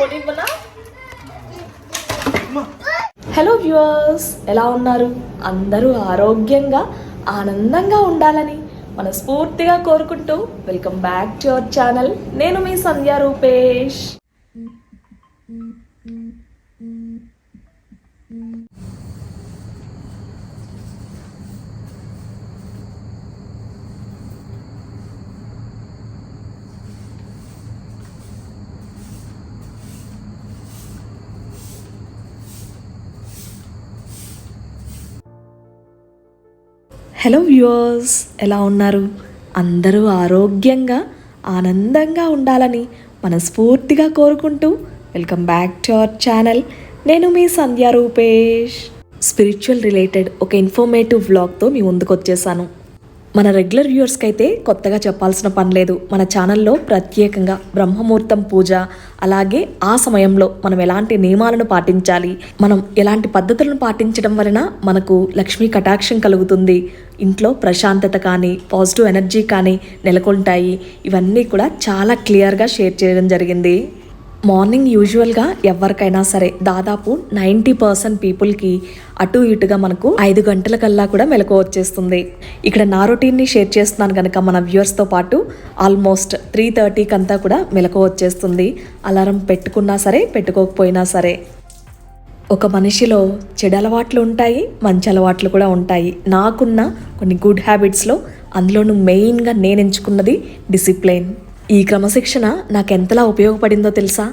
పొడివ్వనా hello viewers ఎలా ఉన్నారు? అందరూ ఆరోగ్యంగా ఆనందంగా ఉండాలని మనస్ఫూర్తిగా కోరుకుంటూ welcome back to our channel నేను మీ సంధ్యా రూపేష్. హలో వ్యూవర్స్ ఎలా ఉన్నారు? అందరూ ఆరోగ్యంగా ఆనందంగా ఉండాలని మనస్ఫూర్తిగా కోరుకుంటూ welcome back to our channel. నేను మీ సంధ్యా రూపేష్. స్పిరిచువల్ రిలేటెడ్ ఒక ఇన్ఫర్మేటివ్ వ్లాగ్తో మీ ముందుకు వచ్చేసాను మన రెగ్యులర్ వ్యూవర్స్కి అయితే కొత్తగా చెప్పాల్సిన పని లేదు. మన ఛానల్లో ప్రత్యేకంగా బ్రహ్మముహూర్తం పూజ అలాగే ఆ సమయంలో మనం ఎలాంటి నియమాలను పాటించాలి మనం ఎలాంటి పద్ధతులను పాటించడం వలన మనకు లక్ష్మీ కటాక్షం కలుగుతుంది. ఇంట్లో ప్రశాంతత కానీ పాజిటివ్ ఎనర్జీ కానీ నెలకొంటాయి. ఇవన్నీ కూడా చాలా క్లియర్గా షేర్ చేయడం జరిగింది. మార్నింగ్ యూజువల్గా ఎవరికైనా సరే దాదాపు నైంటీ పర్సెంట్ పీపుల్కి అటు ఇటుగా మనకు ఐదు గంటల కల్లా కూడా మెలకు వచ్చేస్తుంది. ఇక్కడ నా రొటీన్ని షేర్ చేస్తున్నాను కనుక మన వ్యూవర్స్తో పాటు ఆల్మోస్ట్ త్రీ థర్టీకి అంతా కూడా మెలకు వచ్చేస్తుంది. అలారం పెట్టుకున్నా సరే పెట్టుకోకపోయినా సరే. ఒక మనిషిలో చెడు అలవాట్లు ఉంటాయి మంచి అలవాట్లు కూడా ఉంటాయి. నాకున్న కొన్ని గుడ్ హ్యాబిట్స్లో అందులోనూ మెయిన్గా నేను ఎంచుకున్నది డిసిప్లిన్. ఈ క్రమశిక్షణ నాకు ఎంతలా ఉపయోగపడిందో తెలుసా?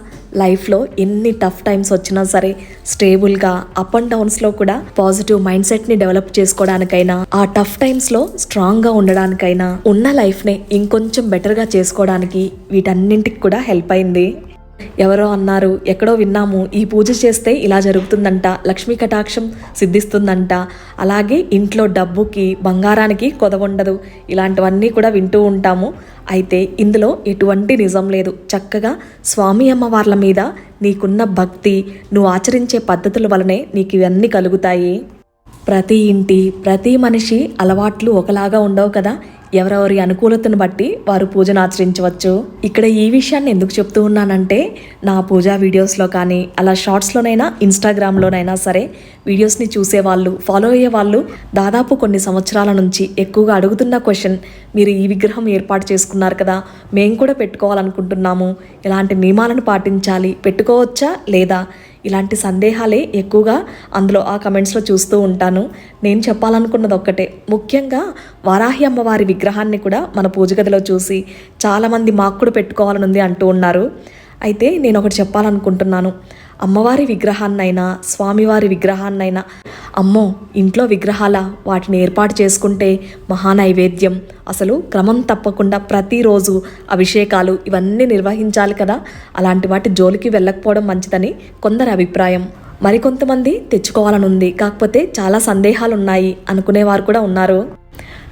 లైఫ్లో ఎన్ని టఫ్ టైమ్స్ వచ్చినా సరే స్టేబుల్గా అప్ అండ్ డౌన్స్లో కూడా పాజిటివ్ మైండ్ సెట్ని డెవలప్ చేసుకోవడానికైనా ఆ టఫ్ టైమ్స్లో స్ట్రాంగ్గా ఉండడానికైనా ఉన్న లైఫ్ని ఇంకొంచెం బెటర్గా చేసుకోవడానికి వీటన్నింటికి కూడా హెల్ప్ అయింది. ఎవరో అన్నారు ఎక్కడో విన్నాము ఈ పూజ చేస్తే ఇలా జరుగుతుందంట లక్ష్మీ కటాక్షం సిద్ధిస్తుందంట. అలాగే ఇంట్లో డబ్బుకి బంగారానికి కొదవుండదు ఇలాంటివన్నీ కూడా వింటూ ఉంటాము. అయితే ఇందులో ఎటువంటి నిజం లేదు. చక్కగా స్వామి అమ్మవార్ల మీద నీకున్న భక్తి నువ్వు ఆచరించే పద్ధతుల వలనే నీకు ఇవన్నీ కలుగుతాయి. ప్రతి ఇంటి ప్రతి మనిషి అలవాట్లు ఒకలాగా ఉండవు కదా? ఎవరెవరి అనుకూలతను బట్టి వారు పూజను ఆచరించవచ్చు. ఇక్కడ ఈ విషయాన్ని ఎందుకు చెప్తూ ఉన్నానంటే నా పూజా వీడియోస్లో కానీ అలా షార్ట్స్లోనైనా ఇన్స్టాగ్రామ్లోనైనా సరే వీడియోస్ని చూసేవాళ్ళు ఫాలో అయ్యే వాళ్ళు దాదాపు కొన్ని సంవత్సరాల నుంచి ఎక్కువగా అడుగుతున్న క్వశ్చన్ మీరు ఈ విగ్రహం ఏర్పాటు చేసుకున్నారు కదా మేము కూడా పెట్టుకోవాలనుకుంటున్నాము ఎలాంటి నియమాలను పాటించాలి పెట్టుకోవచ్చా లేదా? ఇలాంటి సందేహాలే ఎక్కువగా అందులో ఆ కమెంట్స్లో చూస్తూ ఉంటాను. నేను చెప్పాలనుకున్నది ఒక్కటే. ముఖ్యంగా వారాహి అమ్మవారి విగ్రహాన్ని కూడా మన పూజ గదిలో చూసి చాలామంది మాకు కూడా పెట్టుకోవాలనుంది అంటూ ఉన్నారు. అయితే నేను ఒకటి చెప్పాలనుకుంటున్నాను. అమ్మవారి విగ్రహాన్నైనా స్వామివారి విగ్రహాన్నైనా అమ్మో ఇంట్లో విగ్రహాల వాటిని ఏర్పాటు చేసుకుంటే మహానైవేద్యం. అసలు క్రమం తప్పకుండా ప్రతిరోజు అభిషేకాలు ఇవన్నీ నిర్వహించాలి కదా? అలాంటి వాటి జోలికి వెళ్ళకపోవడం మంచిదని కొందరి అభిప్రాయం. మరికొంతమంది తెచ్చుకోవాలనుంది. కాకపోతే చాలా సందేహాలు ఉన్నాయి అనుకునేవారు కూడా ఉన్నారు.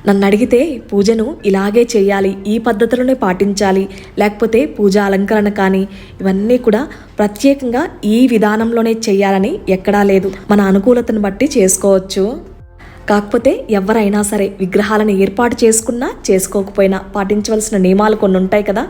నన్ను అడిగితే పూజను ఇలాగే చేయాలి ఈ పద్ధతులనే పాటించాలి. లేకపోతే పూజ అలంకరణ కానీ ఇవన్నీ కూడా ప్రత్యేకంగా ఈ విధానంలోనే చేయాలని ఎక్కడా లేదు. మన అనుకూలతను బట్టి చేసుకోవచ్చు. కాకపోతే ఎవరైనా సరే విగ్రహాలను ఏర్పాటు చేసుకున్నా చేసుకోకపోయినా పాటించవలసిన నియమాలు కొన్ని ఉంటాయి కదా.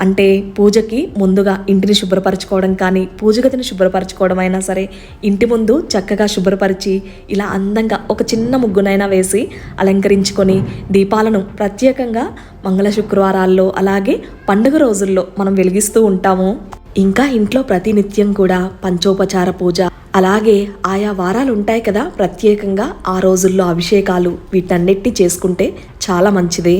అంటే పూజకి ముందుగా ఇంటిని శుభ్రపరచుకోవడం కానీ పూజ గదిని శుభ్రపరచుకోవడం అయినా సరే ఇంటి ముందు చక్కగా శుభ్రపరిచి ఇలా అందంగా ఒక చిన్న ముగ్గునైనా వేసి అలంకరించుకొని దీపాలను ప్రత్యేకంగా మంగళ శుక్రవారాల్లో అలాగే పండుగ రోజుల్లో మనం వెలిగిస్తూ ఉంటాము. ఇంకా ఇంట్లో ప్రతినిత్యం కూడా పంచోపచార పూజ. అలాగే ఆయా వారాలు ఉంటాయి కదా ప్రత్యేకంగా ఆ రోజుల్లో అభిషేకాలు వీటన్నిటి చేసుకుంటే చాలా మంచిది.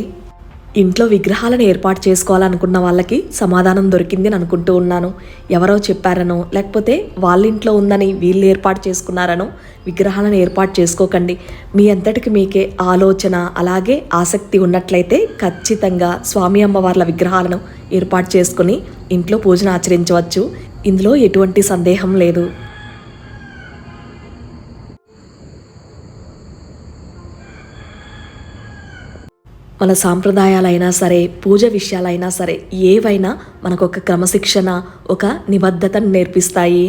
ఇంట్లో విగ్రహాలను ఏర్పాటు చేసుకోవాలనుకున్న వాళ్ళకి సమాధానం దొరికింది అని అనుకుంటూ ఉన్నాను. ఎవరో చెప్పారనో లేకపోతే వాళ్ళ ఇంట్లో ఉందని వీళ్ళు ఏర్పాటు చేసుకున్నారనో విగ్రహాలను ఏర్పాటు చేసుకోకండి. మీ అంతటికి మీకే ఆలోచన అలాగే ఆసక్తి ఉన్నట్లయితే ఖచ్చితంగా స్వామి అమ్మవార్ల విగ్రహాలను ఏర్పాటు చేసుకుని ఇంట్లో పూజను ఆచరించవచ్చు. ఇందులో ఎటువంటి సందేహం లేదు. మన సాంప్రదాయాలైనా సరే పూజ విషయాలైనా సరే ఏవైనా మనకు ఒక క్రమశిక్షణ ఒక నిబద్ధతను నేర్పిస్తాయి.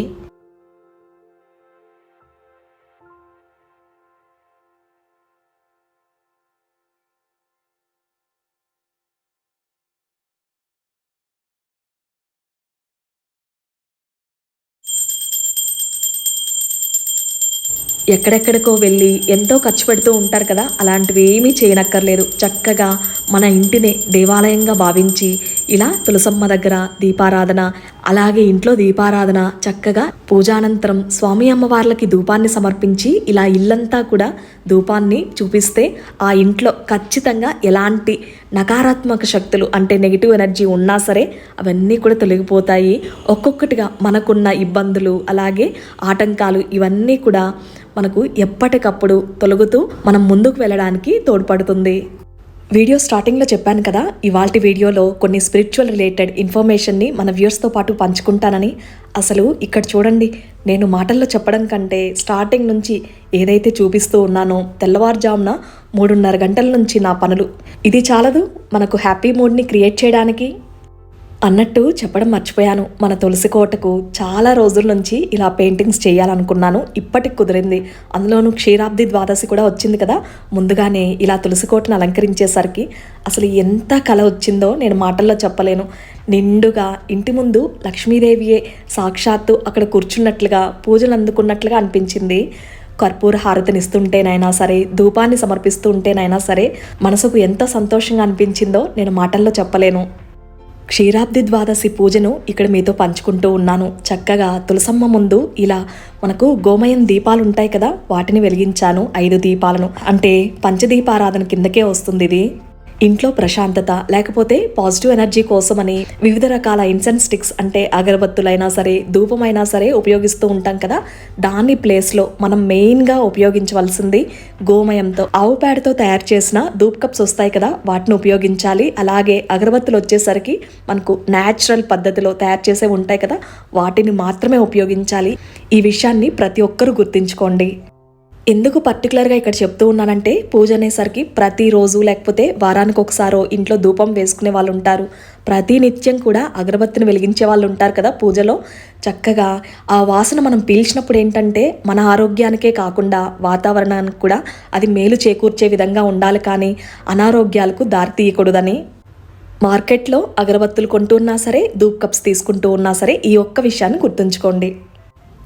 ఎక్కడెక్కడికో వెళ్ళి ఎంతో ఖర్చు పెడుతూ ఉంటారు కదా అలాంటివి ఏమీ చేయనక్కర్లేదు. చక్కగా మన ఇంటినే దేవాలయంగా భావించి ఇలా తులసమ్మ దగ్గర దీపారాధన అలాగే ఇంట్లో దీపారాధన చక్కగా పూజానంతరం స్వామి అమ్మవార్లకి ధూపాన్ని సమర్పించి ఇలా ఇల్లంతా కూడా ధూపాన్ని చూపిస్తే ఆ ఇంట్లో ఖచ్చితంగా ఎలాంటి నకారాత్మక శక్తులు అంటే నెగిటివ్ ఎనర్జీ ఉన్నా సరే అవన్నీ కూడా తొలగిపోతాయి. ఒక్కొక్కటిగా మనకున్న ఇబ్బందులు అలాగే ఆటంకాలు ఇవన్నీ కూడా మనకు ఎప్పటికప్పుడు తొలగుతూ మనం ముందుకు వెళ్ళడానికి తోడ్పడుతుంది. వీడియో స్టార్టింగ్లో చెప్పాను కదా ఇవాళ వీడియోలో కొన్ని స్పిరిచువల్ రిలేటెడ్ ఇన్ఫర్మేషన్ని మన వ్యూర్స్తో పాటు పంచుకుంటానని. అసలు ఇక్కడ చూడండి నేను మాటల్లో చెప్పడం కంటే స్టార్టింగ్ నుంచి ఏదైతే చూపిస్తూ ఉన్నానో తెల్లవారుజామున మూడున్నర గంటల నుంచి నా పనులు. ఇది చాలదు మనకు హ్యాపీ మూడ్ని క్రియేట్ చేయడానికి అన్నట్టు చెప్పడం మర్చిపోయాను. మన తులసి కోటకు చాలా రోజుల నుంచి ఇలా పెయింటింగ్స్ చేయాలనుకున్నాను. ఇప్పటికి కుదిరింది. అందులోనూ క్షీరాబ్ది ద్వాదశి కూడా వచ్చింది కదా. ముందుగానే ఇలా తులసి కోటను అలంకరించేసరికి అసలు ఎంత కళ వచ్చిందో నేను మాటల్లో చెప్పలేను. నిండుగా ఇంటి ముందు లక్ష్మీదేవియే సాక్షాత్తు అక్కడ కూర్చున్నట్లుగా పూజలు అందుకున్నట్లుగా అనిపించింది. కర్పూర హారతినిస్తుంటేనైనా సరే ధూపాన్ని సమర్పిస్తూ ఉంటేనైనా సరే మనసుకు ఎంత సంతోషంగా అనిపించిందో నేను మాటల్లో చెప్పలేను. క్షీరాబ్ది ద్వాదశి పూజను ఇక్కడ మీతో పంచుకుంటూ ఉన్నాను. చక్కగా తులసమ్మ ముందు ఇలా మనకు గోమయం దీపాలు ఉంటాయి కదా వాటిని వెలిగించాను ఐదు దీపాలను. అంటే పంచదీపారాధన కిందకే వస్తుంది ఇది. ఇంట్లో ప్రశాంతత లేకపోతే పాజిటివ్ ఎనర్జీ కోసమని వివిధ రకాల ఇన్సెన్స్ స్టిక్స్ అంటే అగరబత్తులైనా సరే ధూపమైనా సరే ఉపయోగిస్తూ ఉంటాం కదా. దాని ప్లేస్లో మనం మెయిన్గా ఉపయోగించవలసింది గోమయంతో. ఆవు పేడతో తయారు చేసిన ధూప్ కప్స్ వస్తాయి కదా వాటిని ఉపయోగించాలి. అలాగే అగరబత్తులు వచ్చేసరికి మనకు న్యాచురల్ పద్ధతిలో తయారు చేసే ఉంటాయి కదా వాటిని మాత్రమే ఉపయోగించాలి. ఈ విషయాన్ని ప్రతి ఒక్కరూ గుర్తుంచుకోండి. ఎందుకు పర్టికులర్గా ఇక్కడ చెప్తూ ఉన్నానంటే పూజ అనేసరికి ప్రతిరోజు లేకపోతే వారానికి ఒకసారో ఇంట్లో ధూపం వేసుకునే వాళ్ళు ఉంటారు. ప్రతి నిత్యం కూడా అగరబత్తిని వెలిగించే వాళ్ళు ఉంటారు కదా పూజలో. చక్కగా ఆ వాసన మనం పీల్చినప్పుడు ఏంటంటే మన ఆరోగ్యానికే కాకుండా వాతావరణానికి కూడా అది మేలు చేకూర్చే విధంగా ఉండాలి కానీ అనారోగ్యాలకు దారి తీయకూడదని. మార్కెట్లో అగరబత్తులు కొంటూ ఉన్నా సరే ధూప్ కప్స్ తీసుకుంటూ ఉన్నా సరే ఈ ఒక్క విషయాన్ని గుర్తుంచుకోండి.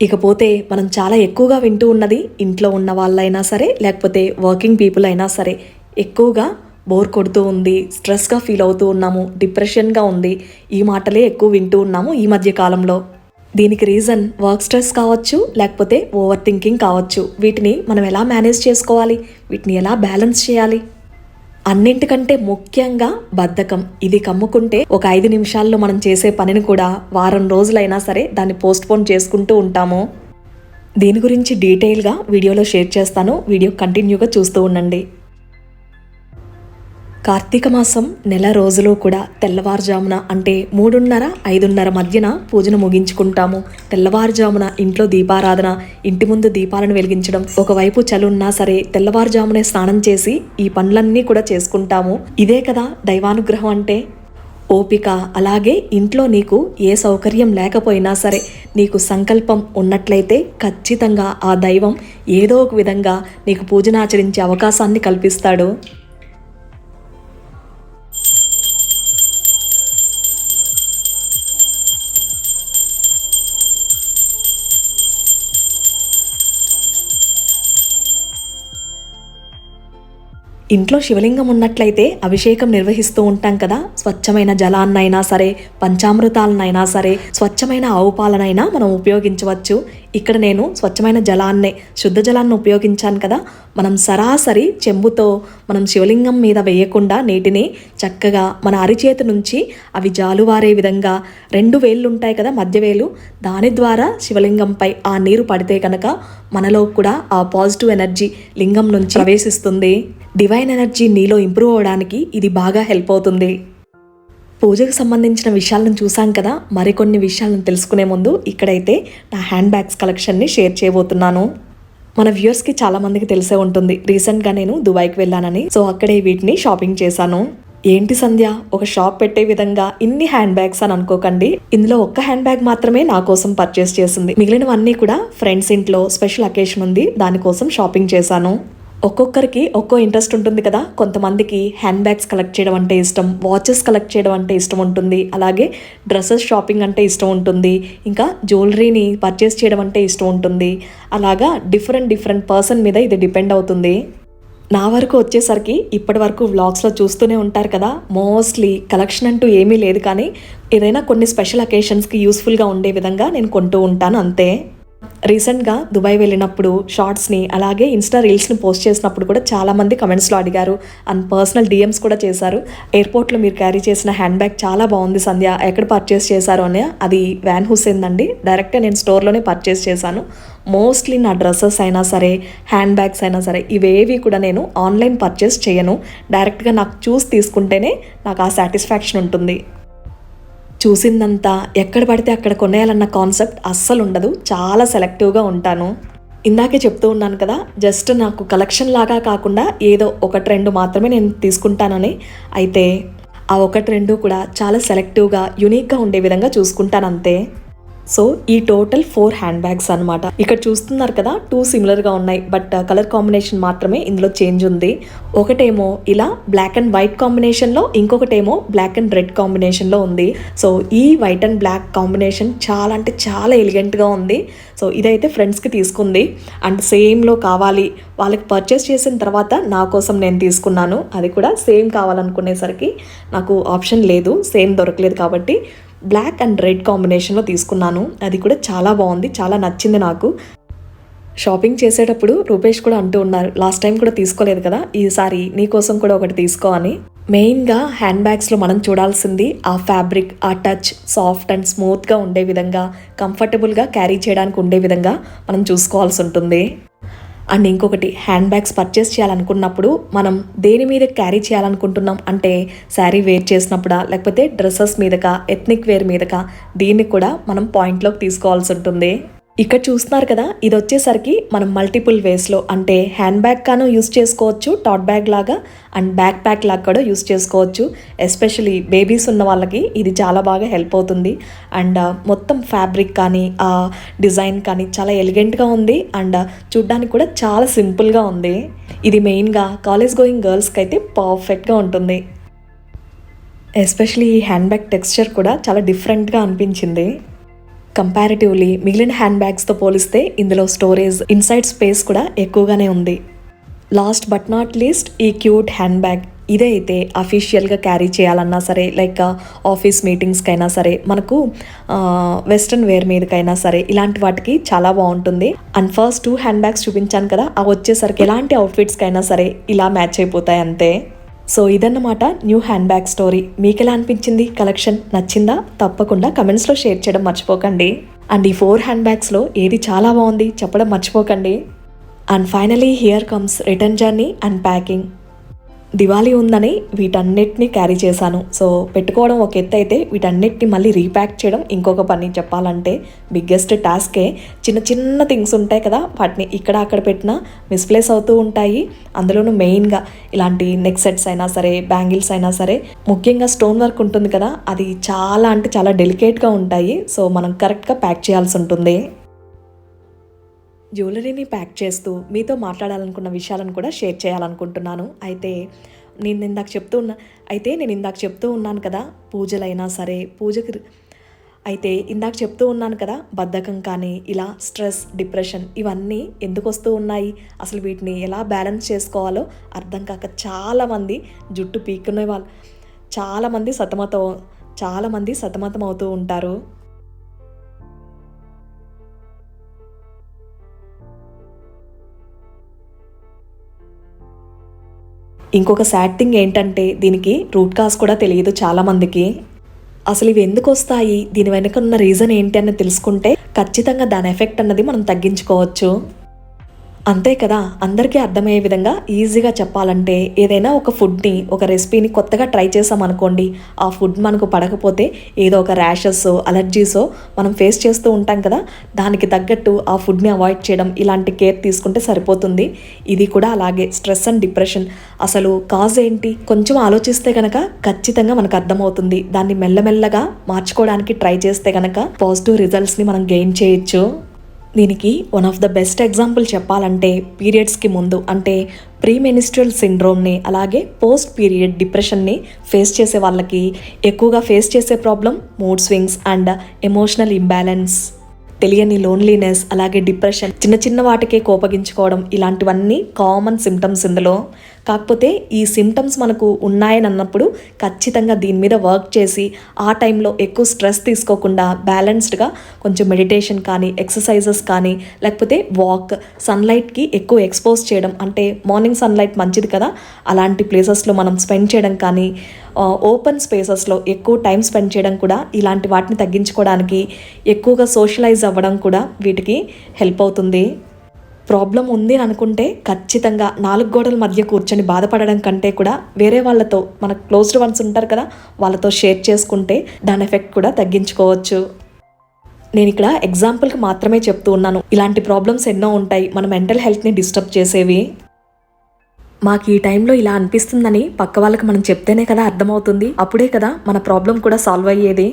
ఇకపోతే మనం చాలా ఎక్కువగా వింటూ ఉన్నది ఇంట్లో ఉన్న వాళ్ళైనా సరే లేకపోతే వర్కింగ్ పీపుల్ అయినా సరే ఎక్కువగా బోర్ కొడుతూ ఉంది స్ట్రెస్గా ఫీల్ అవుతూ ఉన్నాము డిప్రెషన్గా ఉంది ఈ మాటలే ఎక్కువ వింటూ ఉన్నాము ఈ మధ్య కాలంలో. దీనికి రీజన్ వర్క్ స్ట్రెస్ కావచ్చు లేకపోతే ఓవర్ థింకింగ్ కావచ్చు. వీటిని మనం ఎలా మేనేజ్ చేసుకోవాలి? వీటిని ఎలా బ్యాలెన్స్ చేయాలి? అన్నింటికంటే ముఖ్యంగా బద్ధకం. ఇది కమ్ముకుంటే ఒక ఐదు నిమిషాల్లో మనం చేసే పనిని కూడా వారం రోజులైనా సరే దాన్ని పోస్ట్పోన్ చేసుకుంటూ ఉంటాము. దీని గురించి డీటెయిల్గా వీడియోలో షేర్ చేస్తాను. వీడియో కంటిన్యూగా చూస్తూ ఉండండి. కార్తీక మాసం నెల రోజులు కూడా తెల్లవారుజామున అంటే మూడున్నర ఐదున్నర మధ్యన పూజను ముగించుకుంటాము. తెల్లవారుజామున ఇంట్లో దీపారాధన ఇంటి ముందు దీపాలను వెలిగించడం ఒకవైపు చలున్నా సరే తెల్లవారుజామునే స్నానం చేసి ఈ పనులన్నీ కూడా చేసుకుంటాము. ఇదే కదా దైవానుగ్రహం అంటే. ఓపిక అలాగే ఇంట్లో నీకు ఏ సౌకర్యం లేకపోయినా సరే నీకు సంకల్పం ఉన్నట్లయితే ఖచ్చితంగా ఆ దైవం ఏదో ఒక విధంగా నీకు పూజనాచరించే అవకాశాన్ని కల్పిస్తాడు. ఇంట్లో శివలింగం ఉన్నట్లయితే అభిషేకం నిర్వహిస్తూ ఉంటాం కదా. స్వచ్ఛమైన జలాన్నైనా సరే పంచామృతాలనైనా సరే స్వచ్ఛమైన ఆవు పాలనైనా మనం ఉపయోగించవచ్చు. ఇక్కడ నేను స్వచ్ఛమైన జలాన్నే శుద్ధ జలాన్ని ఉపయోగించాను కదా. మనం సరాసరి చెంబుతో మనం శివలింగం మీద వేయకుండా నీటిని చక్కగా మన అరిచేతి నుంచి అవి జాలువారే విధంగా రెండు వేళ్ళు ఉంటాయి కదా మధ్య వేలు దాని ద్వారా శివలింగంపై ఆ నీరు పడితే కనుక మనలో కూడా ఆ పాజిటివ్ ఎనర్జీ లింగం నుంచి ప్రవేశిస్తుంది. డివైన్ ఎనర్జీ నీలో ఇంప్రూవ్ అవడానికి ఇది బాగా హెల్ప్ అవుతుంది. పూజకు సంబంధించిన విషయాలను చూసాం కదా మరికొన్ని విషయాలను తెలుసుకునే ముందు ఇక్కడైతే నా హ్యాండ్ బ్యాగ్స్ కలెక్షన్ని షేర్ చేయబోతున్నాను. మన వ్యూయర్స్కి చాలామందికి తెలిసే ఉంటుంది రీసెంట్గా నేను దుబాయ్కి వెళ్ళానని. సో అక్కడే వీటిని షాపింగ్ చేశాను. ఏంటి సంధ్య? ఒక షాప్ పెట్టే విధంగా ఇన్ని హ్యాండ్ బ్యాగ్స్ అని అనుకోకండి. ఇందులో ఒక్క హ్యాండ్ బ్యాగ్ మాత్రమే నా కోసం పర్చేస్ చేసింది. మిగిలినవన్నీ కూడా ఫ్రెండ్స్ ఇంట్లో స్పెషల్ అకేషన్ ఉంది దానికోసం షాపింగ్ చేశాను. ఒక్కొక్కరికి ఒక్కో ఇంట్రెస్ట్ ఉంటుంది కదా. కొంతమందికి హ్యాండ్ బ్యాగ్స్ కలెక్ట్ చేయడం అంటే ఇష్టం వాచెస్ కలెక్ట్ చేయడం అంటే ఇష్టం ఉంటుంది. అలాగే డ్రెస్సెస్ షాపింగ్ అంటే ఇష్టం ఉంటుంది. ఇంకా జ్యువెలరీని పర్చేస్ చేయడం అంటే ఇష్టం ఉంటుంది. అలాగా డిఫరెంట్ డిఫరెంట్ పర్సన్ మీద ఇది డిపెండ్ అవుతుంది. నా వరకు వచ్చేసరికి ఇప్పటి వరకు వ్లాగ్స్లో చూస్తూనే ఉంటారు కదా. మోస్ట్లీ కలెక్షన్ అంటూ ఏమీ లేదు కానీ ఏదైనా కొన్ని స్పెషల్ అకేషన్స్కి యూస్ఫుల్గా ఉండే విధంగా నేను కొంటూ ఉంటాను అంతే. రీసెంట్గా దుబాయ్ వెళ్ళినప్పుడు షార్ట్స్ని అలాగే ఇన్స్టా రీల్స్ని పోస్ట్ చేసినప్పుడు కూడా చాలామంది కమెంట్స్లో అడిగారు. అండ్ పర్సనల్ డిఎమ్స్ కూడా చేశారు. ఎయిర్పోర్ట్లో మీరు క్యారీ చేసిన హ్యాండ్ బ్యాగ్ చాలా బాగుంది సంధ్య. ఎక్కడ పర్చేస్ చేశారు అని? అది వ్యాన్ హుసేన్ అండి. డైరెక్ట్గా నేను స్టోర్లోనే పర్చేస్ చేశాను. మోస్ట్లీ నా డ్రెస్సెస్ అయినా సరే హ్యాండ్ బ్యాగ్స్ అయినా సరే ఇవేవి కూడా నేను ఆన్లైన్ పర్చేస్ చేయను. డైరెక్ట్గా నాకు చూసి తీసుకుంటేనే నాకు ఆ సాటిస్ఫాక్షన్ ఉంటుంది. చూసిందంతా ఎక్కడ పడితే అక్కడ కొనేయాలన్న కాన్సెప్ట్ అస్సలు ఉండదు. చాలా సెలెక్టివ్గా ఉంటాను. ఇందాకే చెప్తూ ఉన్నాను కదా జస్ట్ నాకు కలెక్షన్ లాగా కాకుండా ఏదో ఒకటి రెండు మాత్రమే నేను తీసుకుంటానని. అయితే ఆ ఒకటి రెండు కూడా చాలా సెలెక్టివ్గా యునిక్గా ఉండే విధంగా చూసుకుంటాను అంతే. సో ఈ టోటల్ ఫోర్ హ్యాండ్ బ్యాగ్స్ అనమాట ఇక్కడ చూస్తున్నారు కదా టూ సిమిలర్గా ఉన్నాయి బట్ uh, కలర్ కాంబినేషన్ మాత్రమే ఇందులో చేంజ్ ఉంది. ఒకటేమో ఇలా బ్లాక్ అండ్ వైట్ కాంబినేషన్లో ఇంకొకటేమో బ్లాక్ అండ్ రెడ్ కాంబినేషన్లో ఉంది. సో ఈ వైట్ అండ్ బ్లాక్ కాంబినేషన్ చాలా అంటే చాలా ఎలిగెంట్గా ఉంది. సో ఇదైతే ఫ్రెండ్స్కి తీసుకుంది. అండ్ సేమ్లో కావాలి. వాళ్ళకి పర్చేస్ చేసిన తర్వాత నా కోసం నేను తీసుకున్నాను. అది కూడా సేమ్ కావాలనుకునేసరికి నాకు ఆప్షన్ లేదు సేమ్ దొరకలేదు కాబట్టి బ్లాక్ అండ్ రెడ్ కాంబినేషన్లో తీసుకున్నాను. అది కూడా చాలా బాగుంది చాలా నచ్చింది నాకు. షాపింగ్ చేసేటప్పుడు రూపేష్ కూడా అంటూ ఉన్నారు లాస్ట్ టైం కూడా తీసుకోలేదు కదా ఈసారి నీ కోసం కూడా ఒకటి తీసుకో అని. మెయిన్గా హ్యాండ్ బ్యాగ్స్లో మనం చూడాల్సింది ఆ ఫ్యాబ్రిక్ ఆ టచ్ సాఫ్ట్ అండ్ స్మూత్గా ఉండే విధంగా కంఫర్టబుల్గా క్యారీ చేయడానికి ఉండే విధంగా మనం చూసుకోవాల్సి ఉంటుంది. అండ్ ఇంకొకటి హ్యాండ్ బ్యాగ్స్ పర్చేస్ చేయాలనుకున్నప్పుడు మనం దేని మీద క్యారీ చేయాలనుకుంటున్నాం అంటే శారీ వేర్ చేసినప్పుడా లేకపోతే డ్రెస్సెస్ మీదకా ఎథ్నిక్ వేర్ మీదకా దీన్ని కూడా మనం పాయింట్లోకి తీసుకోవాల్సి ఉంటుంది. ఇక్కడ చూస్తున్నారు కదా ఇది వచ్చేసరికి మనం మల్టిపుల్ వేస్లో అంటే హ్యాండ్ బ్యాగ్ కాను యూస్ చేసుకోవచ్చు టాట్ బ్యాగ్ లాగా అండ్ బ్యాక్ ప్యాక్ లాగా కూడా యూస్ చేసుకోవచ్చు. ఎస్పెషలీ బేబీస్ ఉన్న వాళ్ళకి ఇది చాలా బాగా హెల్ప్ అవుతుంది. అండ్ uh, మొత్తం ఫ్యాబ్రిక్ కానీ ఆ డిజైన్ కానీ చాలా ఎలిగెంట్గా ఉంది. అండ్ uh, చూడ్డానికి కూడా చాలా సింపుల్గా ఉంది. ఇది మెయిన్గా కాలేజ్ గోయింగ్ గర్ల్స్కి అయితే పర్ఫెక్ట్గా ఉంటుంది. ఎస్పెషలీ ఈ హ్యాండ్ బ్యాగ్ టెక్స్చర్ కూడా చాలా డిఫరెంట్గా అనిపించింది. కంపారిటివ్లీ మిగిలిన హ్యాండ్ బ్యాగ్స్తో పోలిస్తే ఇందులో స్టోరేజ్ ఇన్సైడ్ స్పేస్ కూడా ఎక్కువగానే ఉంది. లాస్ట్ బట్ నాట్ లీస్ట్ ఈ క్యూట్ హ్యాండ్ బ్యాగ్ ఇదే అయితే అఫీషియల్గా క్యారీ చేయాలన్నా సరే లైక్ ఆఫీస్ మీటింగ్స్కైనా సరే మనకు uh, వెస్ట్రన్ వేర్ మీదకైనా సరే ఇలాంటి వాటికి చాలా బాగుంటుంది. And first two hand bags చూపించాను కదా అవి వచ్చేసరికి ఎలాంటి అవుట్ఫిట్స్కైనా సరే ఇలా మ్యాచ్ అయిపోతాయి అంతే. సో ఇదన్నమాట న్యూ హ్యాండ్ బ్యాగ్ స్టోరీ. మీకు ఎలా అనిపించింది? కలెక్షన్ నచ్చిందా? తప్పకుండా కమెంట్స్లో షేర్ చేయడం మర్చిపోకండి. అండ్ ఈ ఫోర్ హ్యాండ్ బ్యాగ్స్లో ఏది చాలా బాగుంది చెప్పడం మర్చిపోకండి. And finally here comes return journey and packing. Diwali ఉందని వీటన్నిటిని క్యారీ చేశాను. సో పెట్టుకోవడం ఒక ఎత్తు అయితే వీటన్నిటిని మళ్ళీ రీప్యాక్ చేయడం ఇంకొక పని చెప్పాలంటే బిగ్గెస్ట్ టాస్కే చిన్న చిన్న థింగ్స్ ఉంటాయి కదా వాటిని ఇక్కడ అక్కడ పెట్టినా మిస్ప్లేస్ అవుతూ ఉంటాయి. అందులోనూ మెయిన్గా ఇలాంటి నెక్ సెట్స్ అయినా సరే బ్యాంగిల్స్ అయినా సరే ముఖ్యంగా స్టోన్ వర్క్ ఉంటుంది కదా అది చాలా అంటే చాలా డెలికేట్గా ఉంటాయి. సో మనం కరెక్ట్గా ప్యాక్ చేయాల్సి ఉంటుంది. జ్యువెలరీని ప్యాక్ చేస్తూ మీతో మాట్లాడాలనుకున్న విషయాలను కూడా షేర్ చేయాలనుకుంటున్నాను. అయితే నేను ఇందాక చెప్తూ ఉన్నా అయితే నేను ఇందాక చెప్తూ ఉన్నాను కదా పూజలైనా సరే పూజకి అయితే ఇందాక చెప్తూ ఉన్నాను కదా బద్ధకం కానీ ఇలా స్ట్రెస్ డిప్రెషన్ ఇవన్నీ ఎందుకు వస్తూ ఉన్నాయి? అసలు వీటిని ఎలా బ్యాలెన్స్ చేసుకోవాలో అర్థం కాక చాలామంది జుట్టు పీక్కునే వాళ్ళు చాలామంది సతమతం చాలామంది సతమతం అవుతూ ఉంటారు. ఇంకొక సాడ్ థింగ్ ఏంటంటే దీనికి రూట్ కాజ్ కూడా తెలియదు చాలామందికి. అసలు ఇవి ఎందుకు వస్తాయి? దీని వెనుక ఉన్న రీజన్ ఏంటి అని తెలుసుకుంటే ఖచ్చితంగా దాని ఎఫెక్ట్ అన్నది మనం తగ్గించుకోవచ్చు. అంతే కదా అందరికీ అర్థమయ్యే విధంగా ఈజీగా చెప్పాలంటే ఏదైనా ఒక ఫుడ్ని ఒక రెసిపీని కొత్తగా ట్రై చేసామనుకోండి ఆ ఫుడ్ మనకు పడకపోతే ఏదో ఒక ర్యాషెస్ అలర్జీసో మనం ఫేస్ చేస్తూ ఉంటాం కదా దానికి తగ్గట్టు ఆ ఫుడ్ని అవాయిడ్ చేయడం ఇలాంటి కేర్ తీసుకుంటే సరిపోతుంది. ఇది కూడా అలాగే స్ట్రెస్ అండ్ డిప్రెషన్. అసలు కాజ్ ఏంటి? కొంచెం ఆలోచిస్తే కనుక ఖచ్చితంగా మనకు అర్థమవుతుంది. దాన్ని మెల్లమెల్లగా మార్చుకోవడానికి ట్రై చేస్తే కనుక పాజిటివ్ రిజల్ట్స్ని మనం గెయిన్ చేయొచ్చు. దీనికి one of the best example చెప్పాలంటే పీరియడ్స్కి ముందు అంటే ప్రీ మెనిస్ట్రల్ సిండ్రోమ్ని అలాగే పోస్ట్ పీరియడ్ డిప్రెషన్ని ఫేస్ చేసే వాళ్ళకి ఎక్కువగా ఫేస్ చేసే problem mood swings and emotional imbalance తెలియని లోన్లీనెస్ అలాగే డిప్రెషన్ చిన్న చిన్న వాటికే కోపగించుకోవడం ఇలాంటివన్నీ కామన్ సిమ్టమ్స్ ఇందులో. కాకపోతే ఈ సిమ్టమ్స్ మనకు ఉన్నాయని అన్నప్పుడు ఖచ్చితంగా దీని మీద వర్క్ చేసి ఆ టైంలో ఎక్కువ స్ట్రెస్ తీసుకోకుండా బ్యాలెన్స్డ్గా కొంచెం మెడిటేషన్ కానీ ఎక్సర్సైజెస్ కానీ లేకపోతే వాక్ సన్లైట్కి ఎక్కువ ఎక్స్పోజ్ చేయడం అంటే మార్నింగ్ సన్లైట్ మంచిది కదా. అలాంటి ప్లేసెస్లో మనం స్పెండ్ చేయడం కానీ ఓపెన్ స్పేసెస్లో ఎక్కువ టైం స్పెండ్ చేయడం కూడా ఇలాంటి వాటిని తగ్గించుకోవడానికి ఎక్కువగా సోషలైజ్ అవ్వడం కూడా వీటికి హెల్ప్ అవుతుంది. ప్రాబ్లం ఉంది అని అనుకుంటే ఖచ్చితంగా నాలుగు గోడల మధ్య కూర్చొని బాధపడడం కంటే కూడా వేరే వాళ్ళతో మన క్లోజ్డ్ వన్స్ ఉంటారు కదా వాళ్ళతో షేర్ చేసుకుంటే దాని ఎఫెక్ట్ కూడా తగ్గించుకోవచ్చు. నేను ఇక్కడ ఎగ్జాంపుల్కి మాత్రమే చెప్తూ ఉన్నాను. ఇలాంటి ప్రాబ్లమ్స్ ఎన్నో ఉంటాయి. మన మెంటల్ హెల్త్ని డిస్టర్బ్ చేసేవి. మాకు ఈ టైంలో ఇలా అనిపిస్తుందని పక్క వాళ్ళకి మనం చెప్తేనే కదా అర్థమవుతుంది. అప్పుడే కదా మన ప్రాబ్లం కూడా సాల్వ్ అయ్యేది.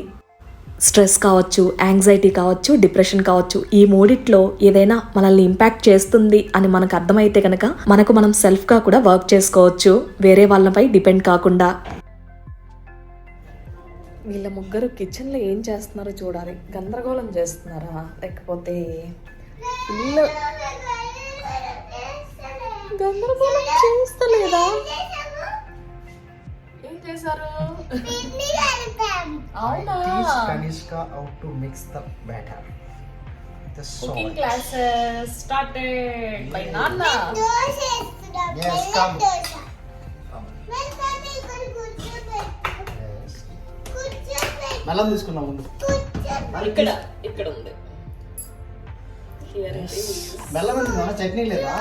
స్ట్రెస్ కావచ్చు యాంగ్జైటీ కావచ్చు డిప్రెషన్ కావచ్చు ఈ మూడిట్లో ఏదైనా మనల్ని ఇంపాక్ట్ చేస్తుంది అని మనకు అర్థమైతే కనుక మనకు మనం సెల్ఫ్గా కూడా వర్క్ చేసుకోవచ్చు. వేరే వాళ్ళపై డిపెండ్ కాకుండా. వీళ్ళ ముగ్గురు కిచెన్లో ఏం చేస్తున్నారో చూడాలి. గందరగోళం చేస్తున్నారా? లేకపోతే ఇల్లు గందరగోళం చేస్తలేదా? చేశారు? అవునా? how to mix the batter. The cooking. Classes started by నాన్న Yes, come. తీసుకున్నాం ముందు. ఇక్కడ ఇక్కడ ఉంది. ఎందుకు చట్నీ లేదా?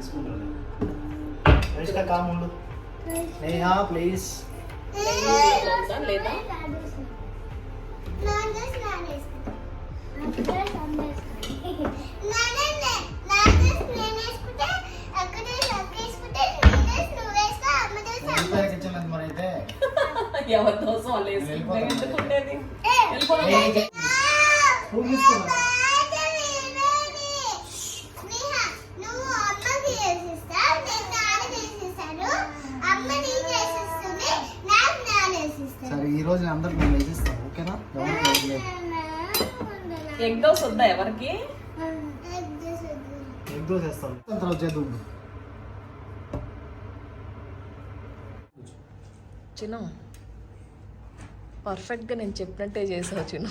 తీసుకుంటాను. కనిష్క కామ్ ఉండు. నేహా ప్లీజ్. లేదా ఎవరి దోశ వాళ్ళు వేసుకుంటే ఎందుకు ఉండేది. స్పూన్ తీసుకున్నా నువ్వు అమ్మకి చేసిస్తా నేను నాన్న చేసేసాను అమ్మ నీకు చేసిస్తుంది నాకు నాన్న చేసిస్తాను సరే ఈ రోజు నేను అందరికి నేను వేసిస్తాను ఓకేనా ఎవరికి లేదు. ఎగ్ దోశ వద్దా ఎవరికి? ఎగ్ దోశ వేస్తాను తర్వాత చేద్దాం? చిన్న పర్ఫెక్ట్గా నేను చెప్పినట్టే చేసావు చిన్న.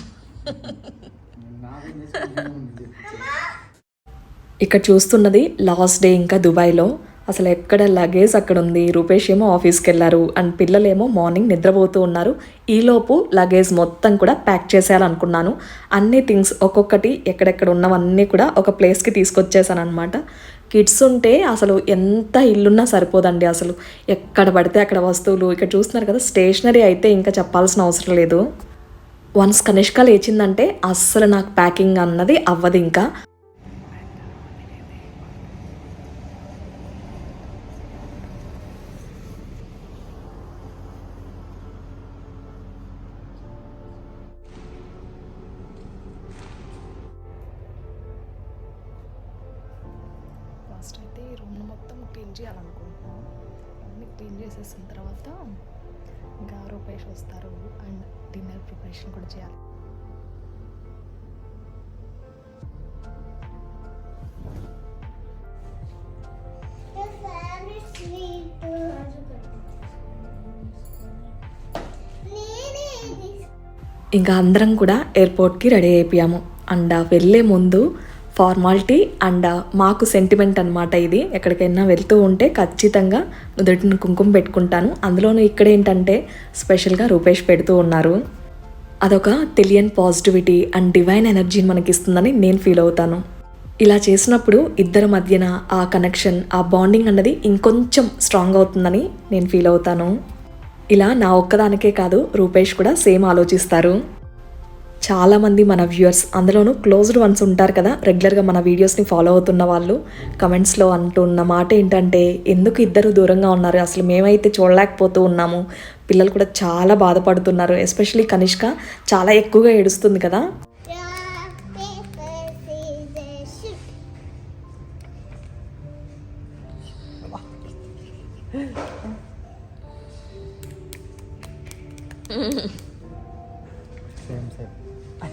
ఇక్కడ చూస్తున్నది లాస్ట్ డే ఇంకా దుబాయ్లో. అసలు ఎక్కడ లగేజ్ అక్కడ ఉంది? రూపేష్ ఏమో ఆఫీస్కి వెళ్ళారు అండ్ పిల్లలేమో మార్నింగ్ నిద్రపోతూ ఉన్నారు. ఈలోపు లగేజ్ మొత్తం కూడా ప్యాక్ చేసేయాలనుకున్నాను. అన్ని థింగ్స్ ఒక్కొక్కటి ఎక్కడెక్కడ ఉన్నవన్నీ కూడా ఒక ప్లేస్కి తీసుకొచ్చేసాను అనమాట కిడ్స్ ఉంటే అసలు ఎంత ఇల్లున్నా సరిపోదండి అసలు. ఎక్కడ పడితే అక్కడ వస్తువులు. ఇక్కడ చూస్తున్నారు కదా స్టేషనరీ అయితే ఇంకా చెప్పాల్సిన అవసరం లేదు. వన్స్ కనిష్క లేచిందంటే అస్సలు నాకు ప్యాకింగ్ అన్నది అవ్వదు ఇంకా. ఈ రూమ్ మొత్తం క్లీన్ చేయాలనుకుంటున్నాను అన్ని క్లీన్ చేసేసిన తర్వాత ఇంకా రూపేష్ వస్తారు అండ్ డిన్నర్ ప్రిపరేషన్ కూడా చేయాలి. ఇంకా అందరం కూడా ఎయిర్పోర్ట్కి రెడీ అయిపోయాము. అండ్ వెళ్ళే ముందు ఫార్మాలిటీ అండ్ మాకు సెంటిమెంట్ అనమాట ఇది. ఎక్కడికైనా వెళ్తూ ఉంటే ఖచ్చితంగా నుదుటిని కుంకుమ పెట్టుకుంటాను. అందులోనూ ఇక్కడ ఏంటంటే స్పెషల్గా రూపేష్ పెడుతూ ఉన్నారు. అదొక తెలియని పాజిటివిటీ అండ్ డివైన్ ఎనర్జీని మనకి ఇస్తుందని నేను ఫీల్ అవుతాను. ఇలా చేసినప్పుడు ఇద్దరి మధ్యన ఆ కనెక్షన్ ఆ బాండింగ్ అన్నది ఇంకొంచెం స్ట్రాంగ్ అవుతుందని నేను ఫీల్ అవుతాను. ఇలా నా ఒక్కదానికే కాదు రూపేష్ కూడా సేమ్ ఆలోచిస్తారు. చాలామంది మన వ్యూయర్స్ అందులోనూ క్లోజ్డ్ వన్స్ ఉంటారు కదా రెగ్యులర్గా మన వీడియోస్ని ఫాలో అవుతున్న వాళ్ళు. కమెంట్స్లో అంటున్న మాట ఏంటంటే ఎందుకు ఇద్దరు దూరంగా ఉన్నారు? అసలు మేమైతే చూడలేకపోతూ ఉన్నాము. పిల్లలు కూడా చాలా బాధపడుతున్నారు ఎస్పెషలీ కనిష్క చాలా ఎక్కువగా ఏడుస్తుంది కదా. Rock,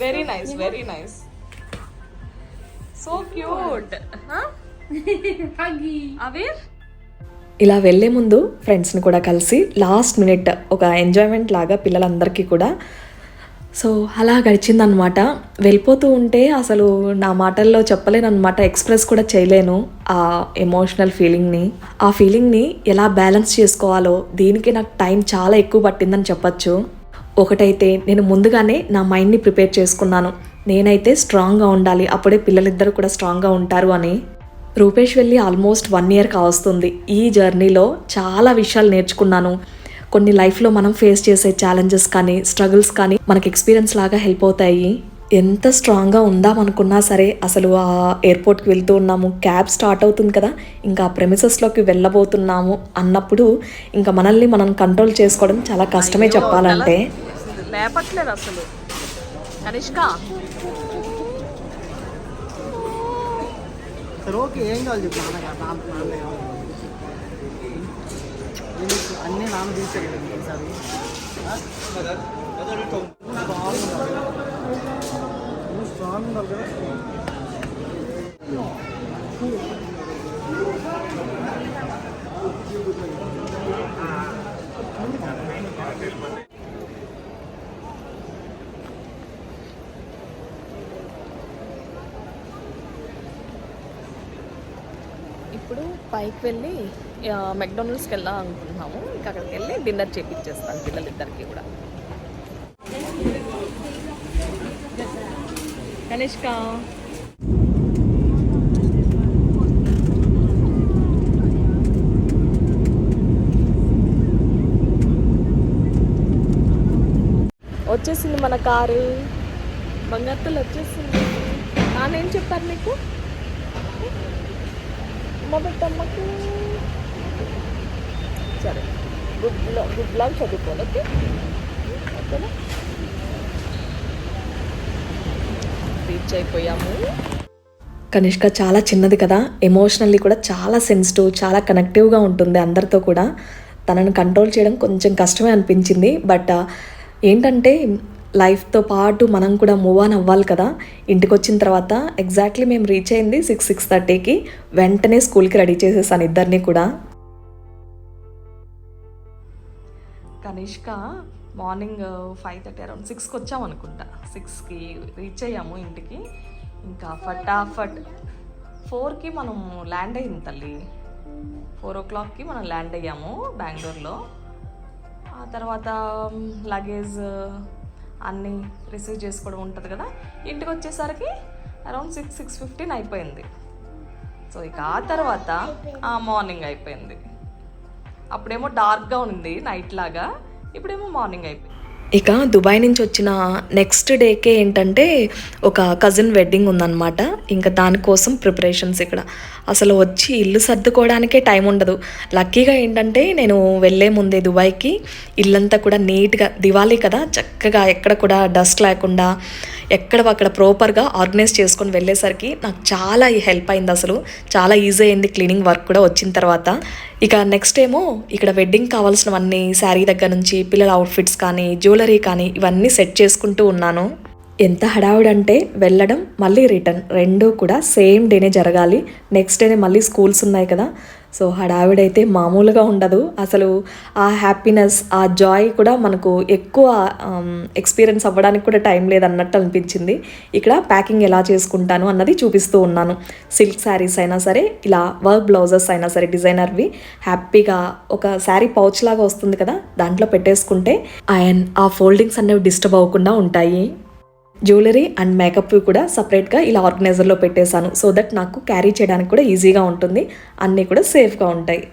very nice very nice ఇలా వెళ్ళే ముందు ఫ్రెండ్స్ని కూడా కలిసి లాస్ట్ మినిట్ ఒక ఎంజాయ్మెంట్ లాగా పిల్లలందరికీ కూడా సో అలా గడిచిందనమాట వెళ్ళిపోతూ ఉంటే అసలు నా మాటల్లో చెప్పలేను అనమాట ఎక్స్ప్రెస్ కూడా చేయలేను ఆ ఎమోషనల్ ఫీలింగ్ని. ఆ ఫీలింగ్ని ఎలా బ్యాలెన్స్ చేసుకోవాలో దీనికి నాకు టైం చాలా ఎక్కువ పట్టిందని చెప్పొచ్చు. ఒకటైతే నేను ముందుగానే నా మైండ్ని ప్రిపేర్ చేసుకున్నాను. నేనైతే స్ట్రాంగ్గా ఉండాలి. అప్పుడే పిల్లలిద్దరూ కూడా స్ట్రాంగ్గా ఉంటారు అని. రూపేష్ వెళ్ళి ఆల్మోస్ట్ వన్ ఇయర్ కావస్తుంది. ఈ జర్నీలో చాలా విషయాలు నేర్చుకున్నాను. కొన్ని లైఫ్లో మనం ఫేస్ చేసే ఛాలెంజెస్ కానీ స్ట్రగుల్స్ కానీ మనకి ఎక్స్పీరియన్స్ లాగా హెల్ప్ అవుతాయి. ఎంత స్ట్రాంగ్గా ఉందామనుకున్నా సరే అసలు ఆ ఎయిర్పోర్ట్కి వెళ్తూ ఉన్నాము. క్యాబ్ స్టార్ట్ అవుతుంది కదా. ఇంకా ప్రెమిసెస్లోకి వెళ్ళబోతున్నాము అన్నప్పుడు ఇంకా మనల్ని మనం కంట్రోల్ చేసుకోవడం చాలా కష్టమే చెప్పాలంటే. లేపట్లేదు అసలు. కనిష్క. సరే ఓకే ఏం కావాలి చెప్పు నాన్న నాన్న నాన్న అన్నీ నాన్న తీసాడు ఈసారి. స్ట్రాంగ్ ఉండాలి కదా ఇప్పుడు పైకి వెళ్ళి మెక్డొనాల్డ్స్కి వెళ్దాం అనుకుంటున్నాము. ఇంకా అక్కడికి వెళ్ళి డిన్నర్ చేపించేస్తాను పిల్లలిద్దరికి కూడా. కనిష్క. వచ్చేసింది మన కారు. బంగారుతలు వచ్చేసింది. నానేం చెప్పారు నీకు? బిడ్డమ్మకు సరే. గుడ్ గుడ్ లాగ్ చదువుకోను ఓకే? ఓకేనా? రీచ్ అయిపోయాము. కనిష్క చాలా చిన్నది కదా. ఎమోషనల్లీ కూడా చాలా సెన్సిటివ్ చాలా కనెక్టివ్గా ఉంటుంది అందరితో కూడా. తనని కంట్రోల్ చేయడం కొంచెం కష్టమే అనిపించింది. బట్ ఏంటంటే లైఫ్తో పాటు మనం కూడా మూవ్ ఆన్ అవ్వాలి కదా. ఇంటికి వచ్చిన తర్వాత ఎగ్జాక్ట్లీ మేము రీచ్ అయింది సిక్స్ సిక్స్ థర్టీకి వెంటనే స్కూల్కి రెడీ చేసేసాను ఇద్దరిని కూడా. Kanishka morning five thirty around సిక్స్కి వచ్చాం అనుకుంటా సిక్స్కి రీచ్ అయ్యాము ఇంటికి. ఇంకా ఫటాఫట్ ఫోర్కి మనం ల్యాండ్ అయింది తల్లి. ఫోర్ ఓ క్లాక్కి మనం ల్యాండ్ అయ్యాము బెంగళూరులో. ఆ తర్వాత లగేజ్ అన్నీ రిసీవ్ చేసుకోవడం ఉంటుంది కదా. ఇంటికి వచ్చేసరికి అరౌండ్ సిక్స్ సిక్స్ ఫిఫ్టీన్ అయిపోయింది. సో ఇక ఆ తర్వాత మార్నింగ్ అయిపోయింది. అప్పుడేమో డార్క్గా ఉంది నైట్ లాగా. ఇప్పుడేమో మార్నింగ్ అయిపోయింది. ఇక దుబాయ్ నుంచి వచ్చిన నెక్స్ట్ డేకే ఏంటంటే ఒక కజిన్ వెడ్డింగ్ ఉందన్నమాట. ఇంకా దానికోసం ప్రిపరేషన్స్ ఇక్కడ. అసలు వచ్చి ఇల్లు సర్దుకోవడానికే టైం ఉండదు. లక్కీగా ఏంటంటే నేను వెళ్ళే ముందే దుబాయ్కి ఇల్లంతా కూడా నీట్గా దివాళీ కదా చక్కగా ఎక్కడ కూడా డస్ట్ లేకుండా ఎక్కడ అక్కడ ప్రాపర్గా ఆర్గనైజ్ చేసుకొని వెళ్ళేసరికి నాకు చాలా హెల్ప్ అయింది అసలు. చాలా ఈజీ అయింది క్లీనింగ్ వర్క్ కూడా వచ్చిన తర్వాత. ఇక నెక్స్ట్ ఏమో ఇక్కడ వెడ్డింగ్ కావాల్సినవన్నీ శారీ దగ్గర నుంచి పిల్లల అవుట్ఫిట్స్ కానీ జ్యువెలరీ కానీ ఇవన్నీ సెట్ చేసుకుంటూ ఉన్నాను. ఎంత హడావుడంటే వెళ్ళడం మళ్ళీ రిటర్న్ రెండూ కూడా సేమ్ డేనే జరగాలి. నెక్స్ట్ డేనే మళ్ళీ స్కూల్స్ ఉన్నాయి కదా. సో హడావిడైతే మామూలుగా ఉండదు. అసలు ఆ హ్యాపీనెస్ ఆ జాయ్ కూడా మనకు ఎక్కువ um, ఎక్స్పీరియన్స్ అవ్వడానికి కూడా టైం లేదన్నట్టు అనిపించింది. ఇక్కడ ప్యాకింగ్ ఎలా చేసుకుంటాను అన్నది చూపిస్తూ ఉన్నాను. సిల్క్ శారీస్ అయినా సరే ఇలా వర్క్ బ్లౌజెస్ అయినా సరే డిజైనర్వి హ్యాపీగా ఒక శారీ పౌచ్ లాగా వస్తుంది కదా దాంట్లో పెట్టేసుకుంటే అండ్ ఆ ఫోల్డింగ్స్ అనేవి డిస్టర్బ్ అవ్వకుండా ఉంటాయి. జ్యువెలరీ అండ్ మేకప్ కూడా సపరేట్గా ఇలా ఆర్గనైజర్లో పెట్టేశాను. సో దట్ నాకు క్యారీ చేయడానికి కూడా ఈజీగా ఉంటుంది. అన్నీ కూడా సేఫ్గా ఉంటాయి.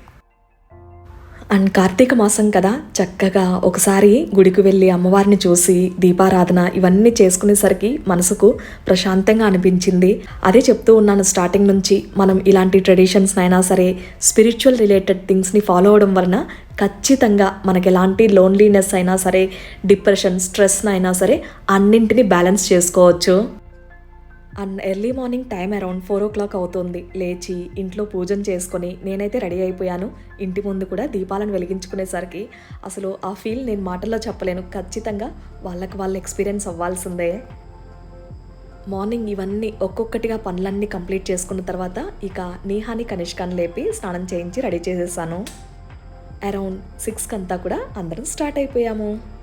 అండ్ కార్తీక మాసం కదా చక్కగా ఒకసారి గుడికి వెళ్ళి అమ్మవారిని చూసి దీపారాధన ఇవన్నీ చేసుకునేసరికి మనసుకు ప్రశాంతంగా అనిపించింది. అదే చెప్తూ ఉన్నాను స్టార్టింగ్ నుంచి మనం ఇలాంటి ట్రెడిషన్స్ అయినా సరే స్పిరిచువల్ రిలేటెడ్ థింగ్స్ని ఫాలో అవడం వలన ఖచ్చితంగా మనకి ఎలాంటి లోన్లీనెస్ అయినా సరే డిప్రెషన్ స్ట్రెస్ అయినా సరే అన్నింటినీ బ్యాలెన్స్ చేసుకోవచ్చు. And early morning time around four o'clock అవుతుంది. లేచి ఇంట్లో పూజను చేసుకొని నేనైతే రెడీ అయిపోయాను. ఇంటి ముందు కూడా దీపాలను వెలిగించుకునేసరికి అసలు ఆ ఫీల్ నేను మాటల్లో చెప్పలేను. ఖచ్చితంగా వాళ్ళకి వాళ్ళు ఎక్స్పీరియన్స్ అవ్వాల్సిందే. మార్నింగ్ ఇవన్నీ ఒక్కొక్కటిగా పనులన్నీ కంప్లీట్ చేసుకున్న తర్వాత ఇక నీహాని కనిష్కాన్ని లేపి స్నానం చేయించి రెడీ చేసేసాను. అరౌండ్ సిక్స్కి అంతా కూడా అందరం స్టార్ట్ అయిపోయాము.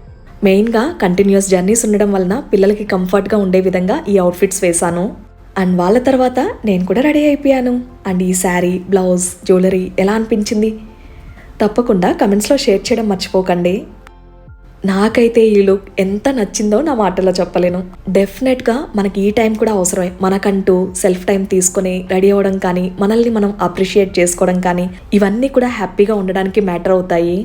మెయిన్గా కంటిన్యూస్ జర్నీస్ ఉండడం వలన పిల్లలకి కంఫర్ట్గా ఉండే విధంగా ఈ అవుట్ఫిట్స్ వేశాను. అండ్ వాళ్ళ తర్వాత నేను కూడా రెడీ అయిపోయాను. అండ్ ఈ శారీ బ్లౌజ్ జ్యువెలరీ ఎలా అనిపించింది? తప్పకుండా కమెంట్స్లో షేర్ చేయడం మర్చిపోకండి. నాకైతే ఈ లుక్ ఎంత నచ్చిందో నా మాటల్లో చెప్పలేను. డెఫినెట్గా మనకి ఈ టైం కూడా అవసరమే. మనకంటూ సెల్ఫ్ టైం తీసుకొని రెడీ అవ్వడం కానీ మనల్ని మనం అప్రిషియేట్ చేసుకోవడం కానీ ఇవన్నీ కూడా హ్యాపీగా ఉండడానికి మ్యాటర్ అవుతాయి.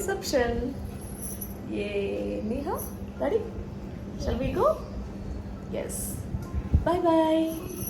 Reception. Yay, Neha, ready? Shall we go? Yes. Bye bye.